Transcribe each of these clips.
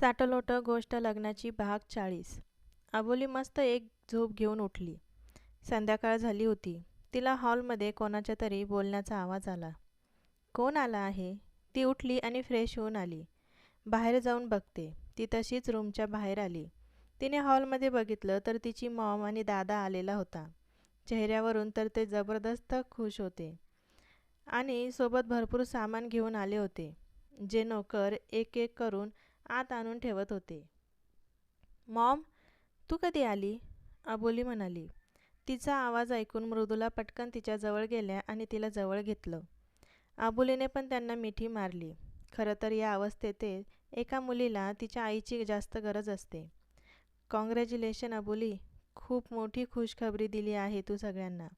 साटलोटं गोष्ट लग्नाची भाग चाळीस. अबोली मस्त एक झोप घेऊन उठली. संध्याकाळ झाली होती. तिला हॉलमध्ये कोणाच्या तरी बोलण्याचा आवाज आला. कोण आला आहे? ती उठली आणि फ्रेश होऊन आली. बाहेर जाऊन बघते. ती तशीच रूमच्या बाहेर आली. तिने हॉलमध्ये बघितलं तर तिची मॉम आणि दादा आलेला होता. चेहऱ्यावरून तर ते जबरदस्त खुश होते. आणि सोबत भरपूर सामान घेऊन आले होते. जे नोकर एक एक करून आत आणून ठेवत होते. मॉम तू कधी आली? अबोली म्हणाली. तिचा आवाज ऐकून मृदूला पटकन तिच्याजवळ गेल्या आणि तिला जवळ घेतलं. अबोलीने पण त्यांना मिठी मारली. खरं तर या अवस्थेत एका मुलीला तिच्या आईची जास्त गरज असते. कॉंग्रॅच्युलेशन अबोली खूप मोठी खुशखबरी दिली आहे तू सगळ्यांना.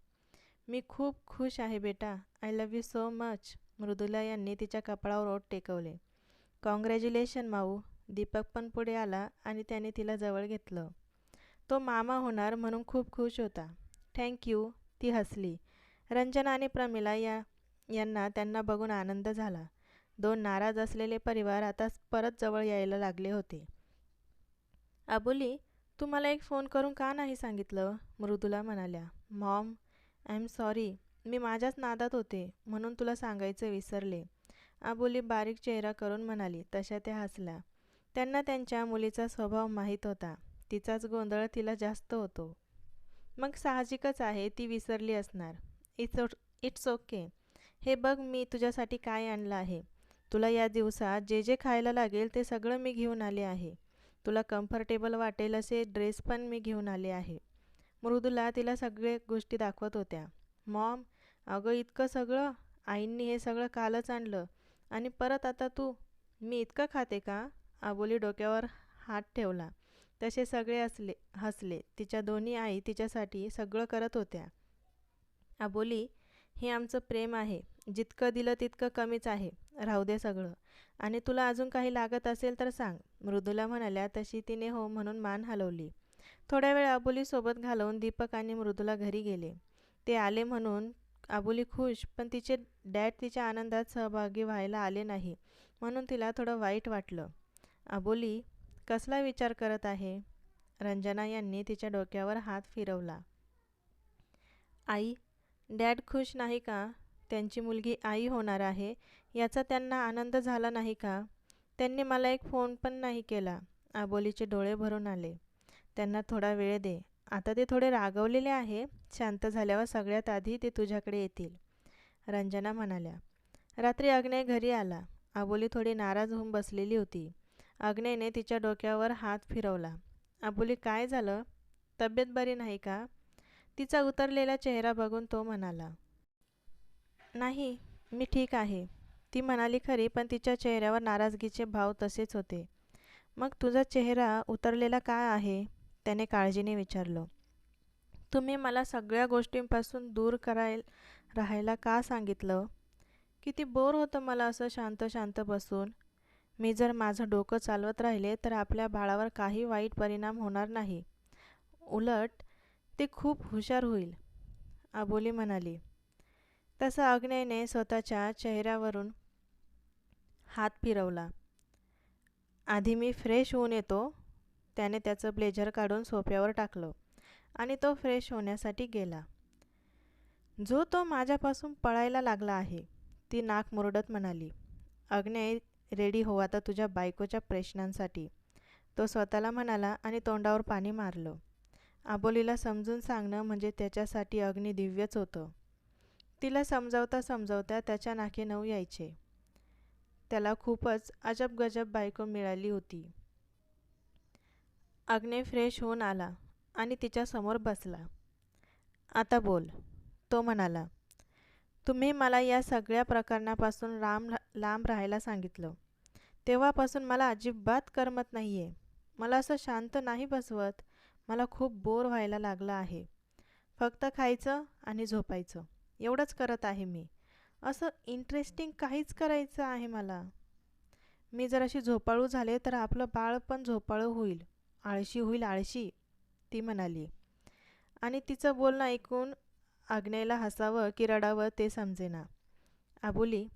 मी खूप खुश आहे बेटा. I love you so much. Mridula यांनी तिच्या कपाळावर ओठ टेकवले. कॉंग्रॅच्युलेशन माऊ. दीपक पण पुढे आला आणि त्याने तिला जवळ घेतलं. तो मामा होणार म्हणून खूप खुश होता. थँक्यू ती हसली. रंजना आणि प्रमिला या यांना त्यांना बघून आनंद झाला. दोन नाराज असलेले परिवार आता परत जवळ यायला लागले होते. अबोली तू मला एक फोन करून का नाही सांगितलं? मृदुला म्हणाल्या. Mom I am sorry. मी माझ्याच नादात होते म्हणून तुला सांगायचं विसरले. आबोली बारीक चेहरा करून म्हणाली तशा त्या हसल्या. त्यांना त्यांच्या मुलीचा स्वभाव माहीत होता. तिचाच गोंधळ तिला जास्त होतो. मग साहजिकच आहे ती विसरली असणार. इट्स इट्स ओके हे बघ मी तुझ्यासाठी काय आणलं आहे. तुला या दिवसात जे जे खायला लागेल ते सगळं मी घेऊन आले आहे. तुला कम्फर्टेबल वाटेल असे ड्रेस पण मी घेऊन आले आहे. मृदूला तिला सगळे गोष्टी दाखवत होत्या. मॉम अगं इतकं सगळं? आईंनी हे सगळं कालच आणलं. आणि परत आता तू मी इतकं खाते का? आबोली डोक्यावर हात ठेवला. तसे सगळे असले हसले. तिच्या दोन्ही आई तिच्यासाठी सगळं करत होत्या. आबोली हे आमचं प्रेम आहे. जितकं दिलं तितकं कमीच आहे. राहू दे सगळं. आणि तुला अजून काही लागत असेल तर सांग. मृदूला म्हणाल्या तशी तिने हो म्हणून मान हलवली. थोड्या वेळ आबोलीसोबत घालवून दीपक आणि मृदूला घरी गेले. ते आले म्हणून आबोली खुश पण तिचे डॅड तिच्या आनंदात सहभागी व्हायला आले नाही म्हणून तिला थोडं वाईट वाटलं. आबोली कसला विचार करत आहे? रंजना यांनी तिच्या डोक्यावर हात फिरवला. आई डॅड खुश नाही का? त्यांची मुलगी आई होणार आहे याचा त्यांना आनंद झाला नाही का? त्यांनी मला एक फोन पण नाही केला. आबोलीचे डोळे भरून आले. त्यांना थोडा वेळ दे. आता ते थोडे रागवलेले आहे? शांत झाल्यावर सगळ्यात आधी ते तुझ्याकडे येतील. रंजना म्हणाल्या रात्री अग्नय घरी आला. आबोली थोडी नाराज होऊन बसलेली होती. अग्नेने तिच्या डोक्यावर हात फिरवला. आबोली काय झालं? तब्येत बरी नाही का? तिचा उतरलेला चेहरा बघून तो म्हणाला नाही मी ठीक आहे. ती म्हणाली खरी पण तिच्या चेहऱ्यावर नाराजगीचे भाव तसेच होते. मग तुझा चेहरा उतरलेला काय आहे? त्याने काळजीने विचारलं. तुम्ही मला सगळ्या गोष्टींपासून दूर कराय राहायला का सांगितलं? किती बोर होतं मला असं शांत शांत बसून. मी जर माझं डोकं चालवत राहिले तर आपल्या बाळावर काही वाईट परिणाम होणार नाही. उलट ते खूप हुशार होईल आबोली म्हणाली. तसं अग्नेने स्वतःच्या चेहऱ्यावरून हात फिरवला. आधी मी फ्रेश होऊन येतो त्याने त्याचं ब्लेझर काढून सोफ्यावर टाकलं. आणि तो फ्रेश होण्यासाठी गेला. जो तो माझ्यापासून पळायला लागला आहे ती नाक मुरडत म्हणाली अग्ने रेडी हो आता तुझ्या बायकोच्या प्रश्नांसाठी. तो स्वतःला म्हणाला आणि तोंडावर पाणी मारलं. आबोलीला समजून सांगणं म्हणजे त्याच्यासाठी अग्निदिव्यच होतं. तिला समजावता समजावता त्याच्या नाके नऊ यायचे. त्याला खूपच अजब गजब बायको मिळाली होती. अग्ने फ्रेश होऊन आला. आणि तिच्यासमोर बसला. आता बोल. तो म्हणाला तुम्ही मला या सगळ्या प्रकरणापासून राम लांब राहायला सांगितलं. तेव्हापासून मला अजिबात करमत नाही आहे मला असं शांत नाही बसवत. मला खूप बोर व्हायला लागलं आहे. फक्त खायचं आणि झोपायचं. एवढंच करत आहे मी. असं इंटरेस्टिंग काहीच करायचं आहे मला. मी जर अशी झोपाळू झाले तर आपलं बाळ पण झोपाळू होईल. आळशी होईल आळशी. ती म्हणाली. आणि तिचं बोलणं ऐकून आग्नेयला हसावं की रडावं ते समजेना. आबुली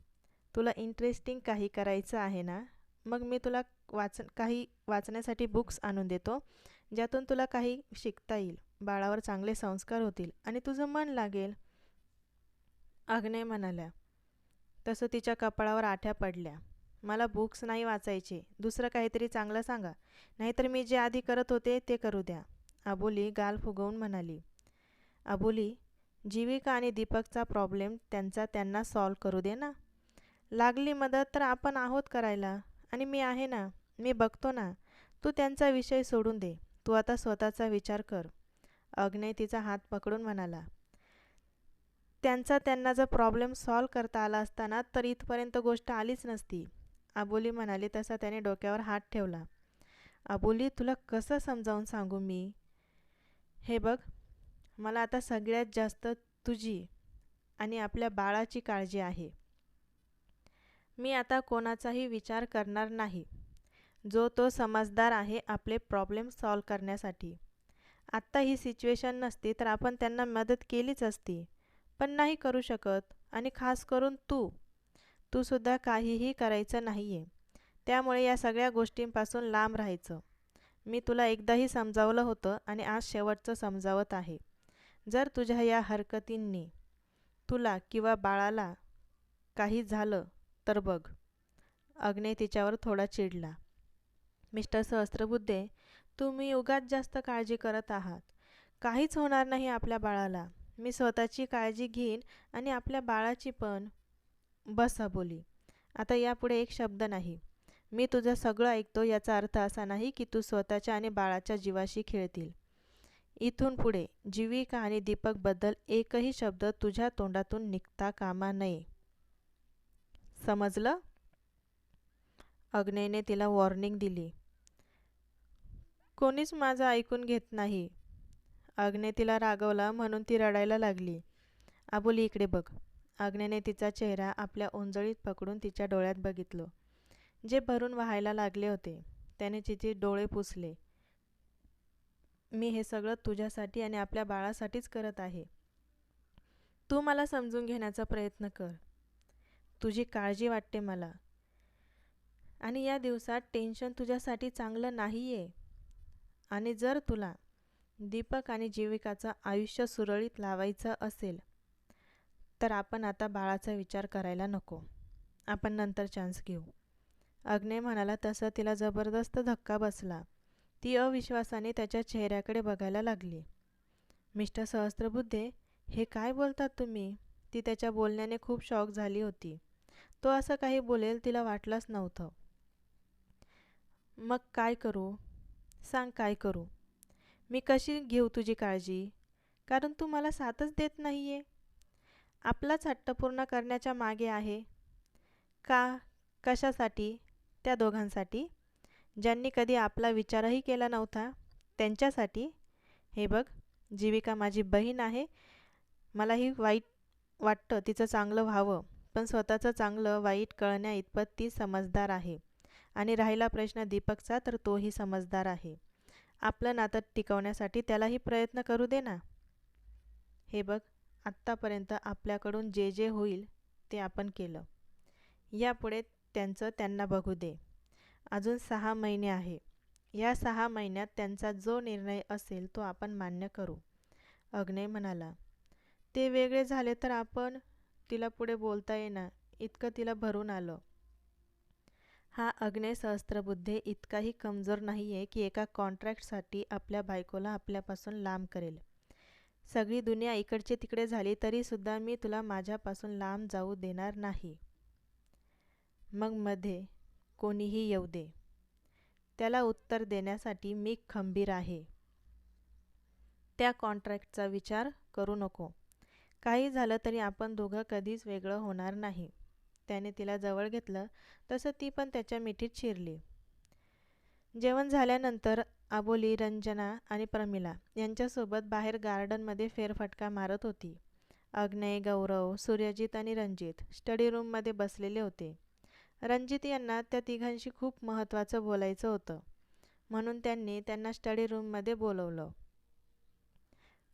तुला इंटरेस्टिंग काही करायचं आहे ना? मग मी तुला वाच काही वाचण्यासाठी बुक्स आणून देतो ज्यातून तुला काही शिकता येईल. बाळावर चांगले संस्कार होतील आणि तुझं मन लागेल. अग्ने म्हणाल्या तसं तिच्या कपाळावर आठ्या पडल्या. मला बुक्स नाही वाचायचे. दुसरं काहीतरी चांगलं सांगा. नाहीतर मी जे आधी करत होते ते करू द्या. अबोली गाल फुगवून म्हणाली अबोली जीविका आणि दीपकचा प्रॉब्लेम त्यांचा त्यांना सॉल्व करू दे ना. लागली मदत तर आपण आहोत करायला आणि मी आहे ना मी बघतो ना. तू त्यांचा विषय सोडून दे. तू आता स्वतःचा विचार कर. अग्नय तिचा हात पकडून म्हणाला त्यांचा त्यांना जर प्रॉब्लेम सॉल्व करता आला असताना तर इथपर्यंत गोष्ट आलीच नसती. अबोली म्हणाली तसा त्याने डोक्यावर हात ठेवला अबोली तुला कसं समजावून सांगू मी? हे बघ मला आता सगळ्यात जास्त तुझी आणि आपल्या बाळाची काळजी आहे. मी आता कोणाचाही विचार करणार नाही. जो तो समजदार आहे आपले प्रॉब्लेम सॉल्व करण्यासाठी. आत्ता ही सिच्युएशन नसती तर आपण त्यांना मदत केलीच असती. पण नाही करू शकत आणि खास करून तू. तूसुद्धा काहीही करायचं नाही आहे त्यामुळे या सगळ्या गोष्टींपासून लांब राहायचं. मी तुला एकदाही समजावलं होतं आणि आज शेवटचं समजावत आहे. जर तुझ्या या हरकतींनी तुला किंवा बाळाला काही झालं तर बघ. अग्ने तिच्यावर थोडा चिडला. मिस्टर सहस्त्रबुद्धे तुम्ही उगाच जास्त काळजी करत आहात. काहीच होणार नाही आपल्या बाळाला. मी स्वतःची काळजी घेईन आणि आपल्या बाळाची पण बस बोली आता यापुढे एक शब्द नाही. मी तुझं सगळं ऐकतो याचा अर्थ असा नाही की तू स्वतःच्या आणि बाळाच्या जीवाशी खेळतील. इथून पुढे जीविका आणि दीपकबद्दल एकही शब्द तुझ्या तोंडातून निघता कामा नये. समजलं? अग्नेने तिला वॉर्निंग दिली. कोणीच माझं ऐकून घेत नाही. अग्ने तिला रागवला म्हणून ती रडायला लागली. आबोली इकडे बघ. अग्नेने तिचा चेहरा आपल्या ओंजळीत पकडून तिच्या डोळ्यात बघितलं. जे भरून व्हायला लागले होते त्याने तिचे डोळे पुसले. मी हे सगळं तुझ्यासाठी आणि आपल्या बाळासाठीच करत आहे. तू मला समजून घेण्याचा प्रयत्न कर. तुझी काळजी वाटते मला. आणि या दिवसात टेन्शन तुझ्यासाठी चांगलं नाही आहे आणि जर तुला दीपक आणि जीविकाचं आयुष्य सुरळीत लावायचं असेल तर आपण आता बाळाचा विचार करायला नको. आपण नंतर चान्स घेऊ. अग्ने म्हणाला तसं तिला जबरदस्त धक्का बसला. ती अविश्वासाने त्याच्या चेहऱ्याकडे बघायला लागली. मिस्टर सहस्त्रबुद्धे हे काय बोलतात तुम्ही ती त्याच्या बोलण्याने खूप शॉक झाली होती. तो असं काही बोलेल तिला वाटलंच नव्हतं. मग काय करू? सांग काय करू? मी कशी घेऊ तुझी काळजी? कारण तू मला साथच देत नाही आहे आपलाच हट्ट पूर्ण करण्याच्या मागे आहे. का? कशासाठी? त्या दोघांसाठी. ज्यांनी कधी आपला विचारही केला नव्हता त्यांच्यासाठी. हे बघ जीविका माझी बहीण आहे. मलाही वाईट वाटतं तिचं चांगलं व्हावं. पण स्वतःचं चांगलं वाईट कळण्या इतपत ती समजदार आहे. आणि राहिला प्रश्न दीपकचा तर तोही समजदार आहे. आपलं नातं टिकवण्यासाठी त्यालाही प्रयत्न करू दे ना. हे बघ आत्तापर्यंत आपल्याकडून जे जे होईल ते आपण केलं. यापुढे त्यांचं त्यांना बघू दे. अजून सहा महिने आहे. या सहा महिन्यात त्यांचा जो निर्णय असेल तो आपण मान्य करू. अग्नय म्हणाला ते वेगळे झाले तर आपण तिला पुढे बोलता येणार. इतकं तिला भरून आलं. हा अग्नय सहस्त्रबुद्धे इतकाही कमजोर नाही आहे की एका कॉन्ट्रॅक्टसाठी आपल्या बायकोला आपल्यापासून लांब करेल. सगळी दुनिया इकडचे तिकडे झाली तरीसुद्धा मी तुला माझ्यापासून लांब जाऊ देणार नाही. मग मध्ये कोणीही येऊ दे. त्याला उत्तर देण्यासाठी मी खंबीर आहे. त्या कॉन्ट्रॅक्टचा विचार करू नको. काही झालं तरी आपण दोघं कधीच वेगळं होणार नाही. त्याने तिला जवळ घेतलं तसं ती पण त्याच्या मिठीत शिरली. जेवण झाल्यानंतर आबोली रंजना आणि प्रमिला यांच्यासोबत बाहेर गार्डनमध्ये फेरफटका मारत होती. अग्नय गौरव सूर्यजित आणि रणजित स्टडी रूममध्ये बसलेले होते. रणजित यांना त्या तिघांशी खूप महत्त्वाचं बोलायचं होतं. म्हणून त्यांनी त्यांना स्टडी रूममध्ये बोलवलं.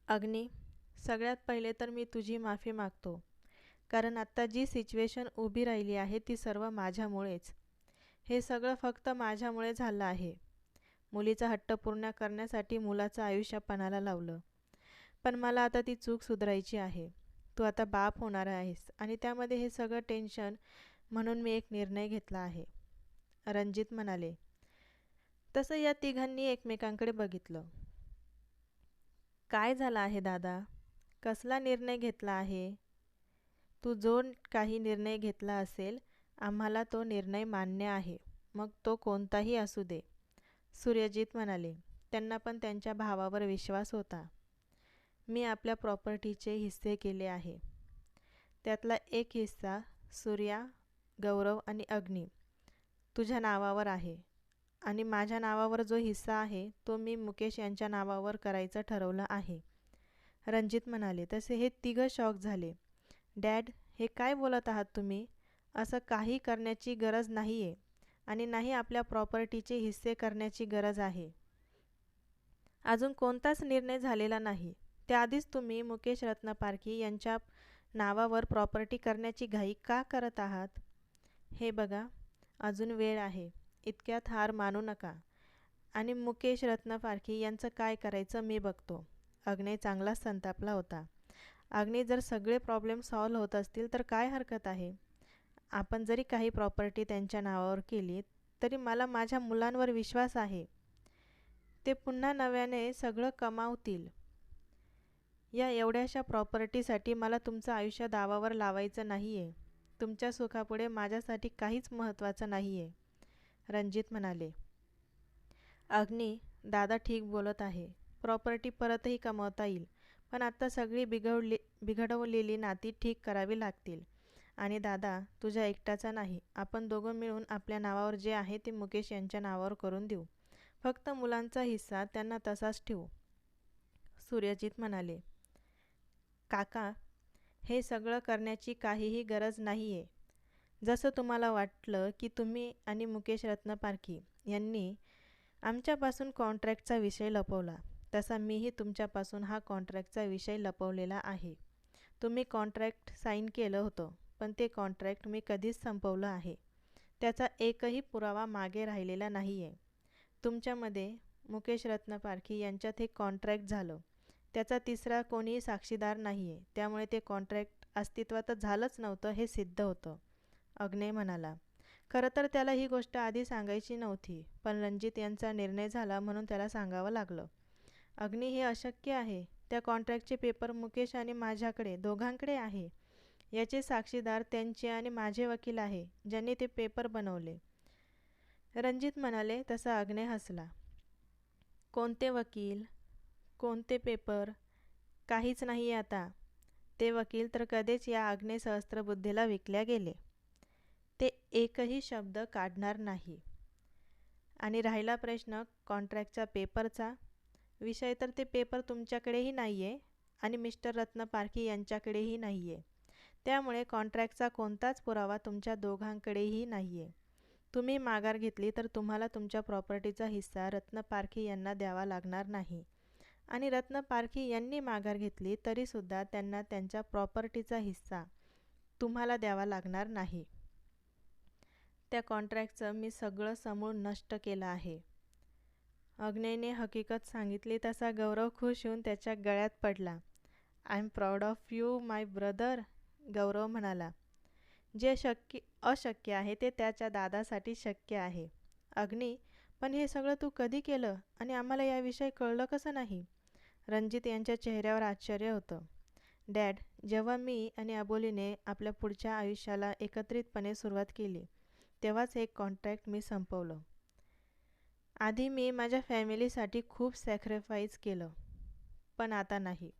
अग्नी सगळ्यात पहिले तर मी तुझी माफी मागतो. कारण आत्ता जी सिच्युएशन उभी राहिली आहे ती सर्व माझ्यामुळेच. हे सगळं फक्त माझ्यामुळे झालं आहे. मुलीचा हट्ट पूर्ण करण्यासाठी मुलाचं आयुष्य पणाला लावलं. पण मला आता ती चूक सुधारायची आहे. तू आता बाप होणार आहेस आणि त्यामध्ये हे सगळं टेन्शन म्हणून मी एक निर्णय घेतला आहे. रणजित म्हणाले तसं या तिघांनी एकमेकांकडे बघितलं. काय झालं आहे दादा? कसला निर्णय घेतला आहे? तू जो काही निर्णय घेतला असेल आम्हाला तो निर्णय मान्य आहे मग तो कोणताही असू दे. सूर्यजित म्हणाले त्यांना पण त्यांच्या भावावर विश्वास होता. मी आपल्या प्रॉपर्टीचे हिस्से केले आहे. त्यातला एक हिस्सा सूर्या गौरव आणि अग्नी तुझ्या नावावर आहे. आणि माझ्या नावावर जो हिस्सा आहे तो मी मुकेश यांच्या नावावर करायचं ठरवलं आहे. रणजित म्हणाले तसे हे तिघं शॉक झाले. डॅड हे काय बोलत आहात तुम्ही? असं काही करण्याची गरज नाही आहे आणि नाही आपल्या प्रॉपर्टीचे हिस्से करण्याची गरज आहे. अजून कोणताच निर्णय झालेला नाही. त्याआधीच तुम्ही मुकेश रत्नपारखी यांच्या नावावर प्रॉपर्टी करण्याची घाई का करत आहात? हे बघा अजून वेळ आहे. इतक्यात हार मानू नका. आणि मुकेश रत्नपारखी यांचं काय करायचं मी बघतो. अग्ने चांगलाच संतापला होता. अग्ने जर सगळे प्रॉब्लेम सॉल्व होत असतील तर काय हरकत आहे? आपण जरी काही प्रॉपर्टी त्यांच्या नावावर केली तरी मला माझ्या मुलांवर विश्वास आहे. ते पुन्हा नव्याने सगळं कमावतील. या एवढ्याशा प्रॉपर्टीसाठी मला तुमचं आयुष्य दावावर लावायचं नाही आहे तुमच्या सुखापुढे माझ्यासाठी काहीच महत्त्वाचं नाही आहे रणजित म्हणाले. अग्नी दादा ठीक बोलत आहे. प्रॉपर्टी परतही कमवता येईल पण आत्ता सगळी बिघडली बिघडवलेली नाती ठीक करावी लागतील. आणि दादा तुझ्या एकट्याचा नाही. आपण दोघं मिळून आपल्या नावावर जे आहे ते मुकेश यांच्या नावावर करून देऊ. फक्त मुलांचा हिस्सा त्यांना तसाच ठेवू. सूर्यजित म्हणाले. काका हे सगळं करण्याची काहीही गरज नाही आहे जसं तुम्हाला वाटलं की तुम्ही आणि मुकेश रत्नपारखी यांनी आमच्यापासून कॉन्ट्रॅक्टचा विषय लपवला तसा मीही तुमच्यापासून हा कॉन्ट्रॅक्टचा विषय लपवलेला आहे. तुम्ही कॉन्ट्रॅक्ट साईन केलं होतं पण ते कॉन्ट्रॅक्ट मी कधीच संपवलं आहे. त्याचा एकही पुरावा मागे राहिलेला नाही आहे तुमच्यामध्ये मुकेश रत्नपारखी यांच्यात हे कॉन्ट्रॅक्ट झालं. त्याचा तिसरा कोणीही साक्षीदार नाही आहे त्यामुळे ते कॉन्ट्रॅक्ट अस्तित्वातच झालंच नव्हतं हे सिद्ध होतं. अग्ने म्हणाला खरं तर त्याला ही गोष्ट आधी सांगायची नव्हती पण रणजित यांचा निर्णय झाला म्हणून त्याला सांगावं लागलं. अग्नी हे अशक्य आहे. त्या कॉन्ट्रॅक्टचे पेपर मुकेश आणि माझ्याकडे दोघांकडे आहे. याचे साक्षीदार त्यांचे आणि माझे वकील आहे ज्यांनी ते पेपर बनवले. रणजित म्हणाले तसा अग्ने हसला. कोणते वकील? कोणते पेपर? काहीच नाही आता. ते वकील तर कधीच या अग्निसहस्त्रबुद्धीला विकल्या गेले. ते एकही शब्द काढणार नाही. आणि राहिला प्रश्न कॉन्ट्रॅक्टच्या पेपरचा? विषय तर ते पेपर तुमच्याकडेही नाही आहे आणि मिस्टर रत्न पारखी यांच्याकडेही नाही आहे त्यामुळे कॉन्ट्रॅक्टचा कोणताच पुरावा तुमच्या दोघांकडेही नाही आहे तुम्ही माघार घेतली तर तुम्हाला तुमच्या प्रॉपर्टीचा हिस्सा रत्न पारखी यांना द्यावा लागणार नाही. आणि रत्न पारखी यांनी माघार घेतली तरीसुद्धा त्यांना त्यांच्या प्रॉपर्टीचा हिस्सा तुम्हाला द्यावा लागणार नाही. त्या कॉन्ट्रॅक्टचं मी सगळं समूळ नष्ट केलं आहे. अग्नेने हकीकत सांगितली तसा गौरव खुश होऊन त्याच्या गळ्यात पडला. I am proud of you my brother Gaurav म्हणाला. जे शक्य अशक्य आहे ते त्याच्या दादासाठी शक्य आहे. अग्नी पण हे सगळं तू कधी केलं आणि आम्हाला याविषयी कळलं कसं नाही? रणजित यांच्या चेहऱ्यावर आश्चर्य होतं. डॅड जेव्हा मी आणि अबोलीने आपल्या पुढच्या आयुष्याला एकत्रितपणे सुरुवात केली तेव्हाच एक कॉन्ट्रॅक्ट मी संपवलं. आधी मी माझ्या फॅमिलीसाठी खूप सॅक्रिफाईस केलं पण आता नाही.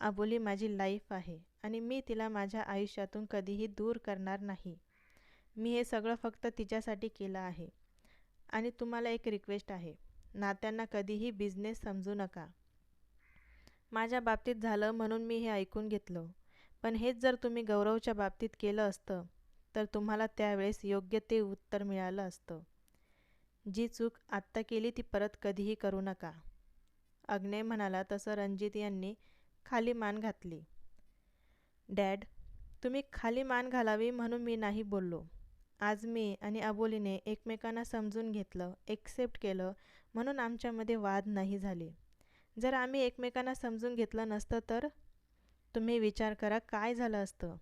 अबोली माझी लाईफ आहे आणि मी तिला माझ्या आयुष्यातून कधीही दूर करणार नाही. मी हे सगळं फक्त तिच्यासाठी केलं आहे. आणि तुम्हाला एक रिक्वेस्ट आहे. नात्यांना कधीही बिझनेस समजू नका. माझ्या बाबतीत झालं म्हणून मी हे ऐकून घेतलं. पण हेच जर तुम्ही गौरवच्या बाबतीत केलं असतं तर तुम्हाला त्यावेळेस योग्य ते उत्तर मिळालं असतं. जी चूक आत्ता केली ती परत कधीही करू नका. अग्नेय म्हणाला तसं रणजित यांनी खाली मान घातली. डॅड तुम्ही खाली मान घालावी म्हणून मी नाही बोललो. आज मी आणि अबोलीने एकमेकांना समजून घेतलं एक्सेप्ट केलं म्हणून आमच्यामध्ये वाद नाही झाले. जर आम्ही एकमेकांना समजून घेतलं नसतं तर? तुम्ही विचार करा काय झालं असतं?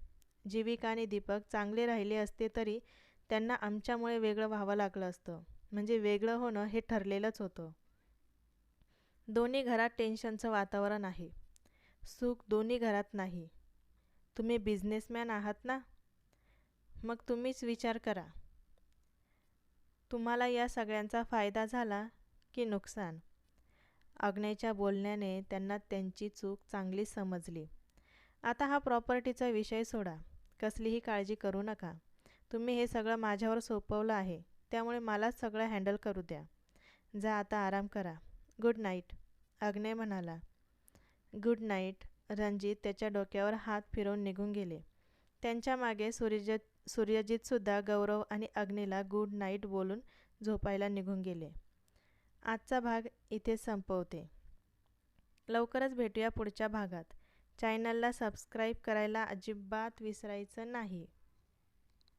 जीविका आणि दीपक चांगले राहिले असते तरी त्यांना आमच्यामुळे वेगळं व्हावं लागलं असतं. म्हणजे वेगळं होणं हे ठरलेलंच होतं. दोन्ही घरात टेन्शनचं वातावरण आहे. सुख दोन्ही घरात नाही. तुम्ही बिझनेसमॅन आहात ना? मग तुम्हीच विचार करा. तुम्हाला या सगळ्यांचा फायदा झाला की नुकसान? अग्नेच्या बोलण्याने त्यांना त्यांची चूक चांगली समजली. आता हा प्रॉपर्टीचा विषय सोडा. कसलीही काळजी करू नका. तुम्ही हे सगळं माझ्यावर सोपवलं आहे. त्यामुळे मलाच सगळं हँडल करू द्या. जा आता आराम करा. Good night. अग्ने म्हणाला. Good night. रणजित त्याच्या डोक्यावर हात फिरवून निघून गेले. त्यांच्या मागे सूर्यजित सूर्यजितसुद्धा गौरव आणि अग्नीला गुड नाईट बोलून झोपायला निघून गेले. आजचा भाग इथे संपवते. लवकरच भेटूया पुढच्या भागात. चॅनलला सबस्क्राईब करायला अजिबात विसरायचं नाही.